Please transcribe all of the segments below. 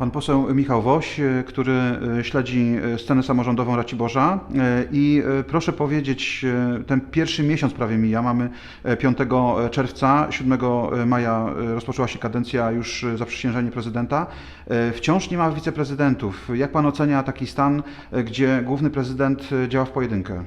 Pan poseł Michał Woś, e, który e, śledzi e, scenę samorządową Raciborza i proszę powiedzieć, ten pierwszy miesiąc prawie mija, mamy e, 5 czerwca, 7 maja rozpoczęła się kadencja już zaprzysiężenie prezydenta. Wciąż nie ma wiceprezydentów. Jak pan ocenia taki stan, gdzie główny prezydent działa w pojedynkę?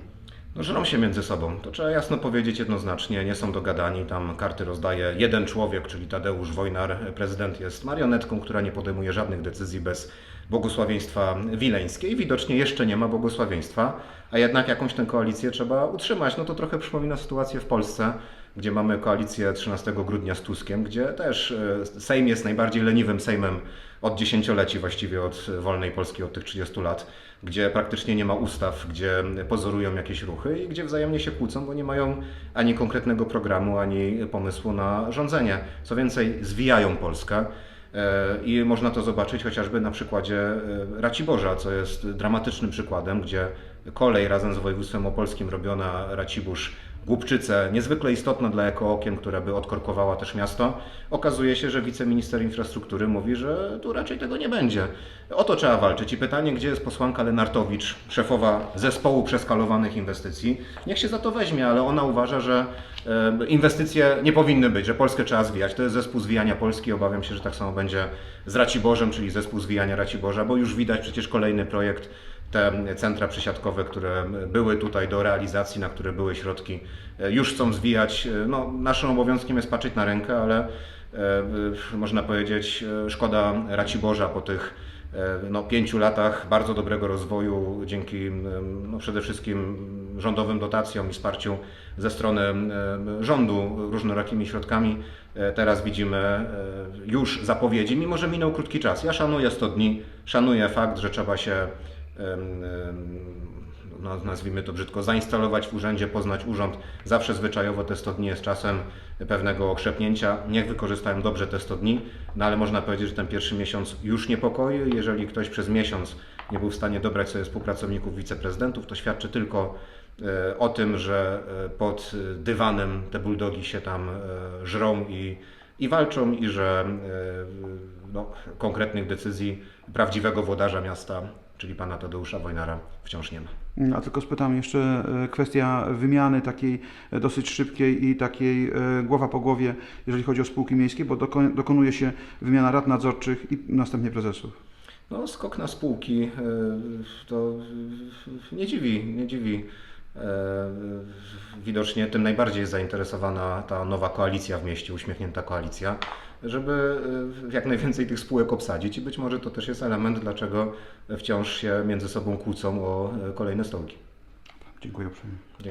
No, żrą się między sobą. To trzeba jasno powiedzieć jednoznacznie. Nie są dogadani. Tam karty rozdaje jeden człowiek, czyli Tadeusz Wojnar. Prezydent jest marionetką, która nie podejmuje żadnych decyzji bez błogosławieństwa wileńskiej. Widocznie jeszcze nie ma błogosławieństwa, a jednak jakąś tę koalicję trzeba utrzymać. No to trochę przypomina sytuację w Polsce, gdzie mamy koalicję 13 grudnia z Tuskiem, gdzie też e, Sejm jest najbardziej leniwym Sejmem od dziesięcioleci, właściwie od wolnej Polski, od tych 30 lat, gdzie praktycznie nie ma ustaw, gdzie pozorują jakieś ruchy i gdzie wzajemnie się kłócą, bo nie mają ani konkretnego programu, ani pomysłu na rządzenie. Co więcej, zwijają Polskę. E, I można to zobaczyć chociażby na przykładzie e, Raciborza, co jest dramatycznym przykładem, gdzie kolej razem z województwem opolskim robiona Racibórz Głupczyce, niezwykle istotna dla ekookien, która by odkorkowała też miasto. Okazuje się, że wiceminister infrastruktury mówi, że tu raczej tego nie będzie. O to trzeba walczyć. I pytanie, gdzie jest posłanka Lenartowicz, szefowa zespołu przeskalowanych inwestycji? Niech się za to weźmie, ale ona uważa, że inwestycje nie powinny być, że Polskę trzeba zwijać. To jest zespół zwijania Polski. Obawiam się, że tak samo będzie z Raciborzem, czyli zespół zwijania Raciborza, bo już widać przecież kolejny projekt te centra przesiadkowe, które były tutaj do realizacji, na które były środki, e, już chcą zwijać. E, No, naszym obowiązkiem jest patrzeć na rękę, ale e, można powiedzieć, szkoda Raciborza po tych no, pięciu latach bardzo dobrego rozwoju dzięki no, przede wszystkim rządowym dotacjom i wsparciu ze strony rządu różnorakimi środkami. Teraz widzimy już zapowiedzi, mimo że minął krótki czas. Ja szanuję 100 dni, szanuję fakt, że trzeba się no, nazwijmy to brzydko, zainstalować w urzędzie, poznać urząd. Zawsze zwyczajowo te 100 dni jest czasem pewnego okrzepnięcia. Niech wykorzystają dobrze te 100 dni, no ale można powiedzieć, że ten pierwszy miesiąc już niepokoi. Jeżeli ktoś przez miesiąc nie był w stanie dobrać sobie współpracowników, wiceprezydentów, to świadczy tylko e, o tym, że e, pod dywanem te buldogi się tam e, żrą i, i walczą i że no, konkretnych decyzji prawdziwego włodarza miasta, czyli pana Tadeusza Wojnara, wciąż nie ma. A tylko spytam jeszcze e, kwestia wymiany takiej e, dosyć szybkiej i takiej e, głowa po głowie, jeżeli chodzi o spółki miejskie, bo doko- dokonuje się wymiana rad nadzorczych i następnie prezesów. No, skok na spółki to nie dziwi, nie dziwi. E, Widocznie tym najbardziej jest zainteresowana ta nowa koalicja w mieście, uśmiechnięta koalicja, żeby e, jak najwięcej tych spółek obsadzić i być może to też jest element, dlaczego wciąż się między sobą kłócą o e, kolejne stołki. Dziękuję uprzejmie. Dzięki.